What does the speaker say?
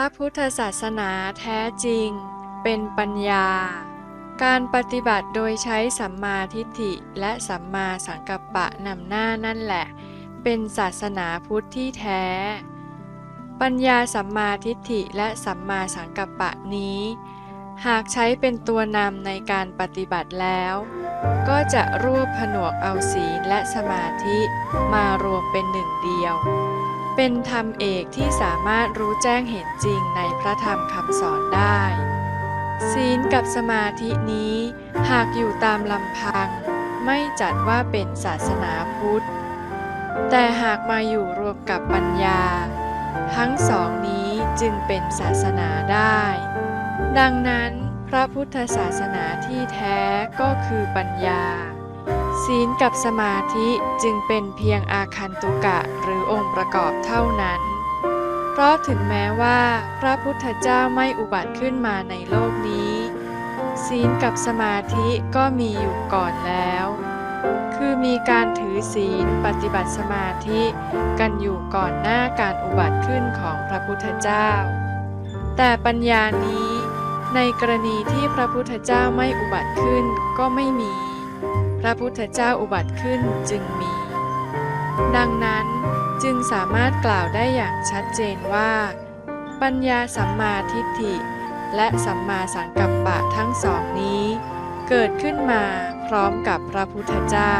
พระพุทธศาสนาแท้จริง เป็นปัญญา การปฏิบัติโดยใช้สัมมาทิฏฐิและสัมมาสังกัปปะนำหน้านั่นแหละ เป็นศาสนาพุทธที่แท้ ปัญญาสัมมาทิฏฐิและสัมมาสังกัปปะนี้ หากใช้เป็นตัวนำในการปฏิบัติแล้ว ก็จะรวบผนวกเอาศีลและสมาธิมารวมเป็นหนึ่งเดียว เป็นธรรมเอกที่สามารถรู้แจ้งเห็นจริงในพระธรรมคำสอนได้ ศีลกับสมาธินี้ หากอยู่ตามลำพัง ไม่จัดว่าเป็นศาสนาพุทธ แต่หากมาอยู่รวมกับปัญญา ทั้งสองนี้จึงเป็นศาสนาได้ ดังนั้นพระพุทธศาสนาที่แท้ก็คือปัญญา ศีลกับสมาธิจึงเป็นเพียงอาคันตุกะหรือองค์ประกอบเท่านั้น เพราะถึงแม้ว่าพระพุทธเจ้าไม่อุบัติขึ้นมาในโลกนี้ ศีลกับสมาธิก็มีอยู่ก่อนแล้ว คือมีการถือศีลปฏิบัติสมาธิกันอยู่ก่อนหน้าการอุบัติขึ้นของพระพุทธเจ้า แต่ปัญญานี้ในกรณีที่พระพุทธเจ้าไม่อุบัติขึ้นก็ไม่มี ระพุทธเจ้าอุบัติขึ้นจึงมี ดังนั้นจึงสามารถกล่าวได้อย่างชัดเจนว่า ปัญญาสัมมาทิฏฐิ และสัมมาสังกัปปะทั้งสองนี้ เกิดขึ้นมาพร้อมกับพระพุทธเจ้า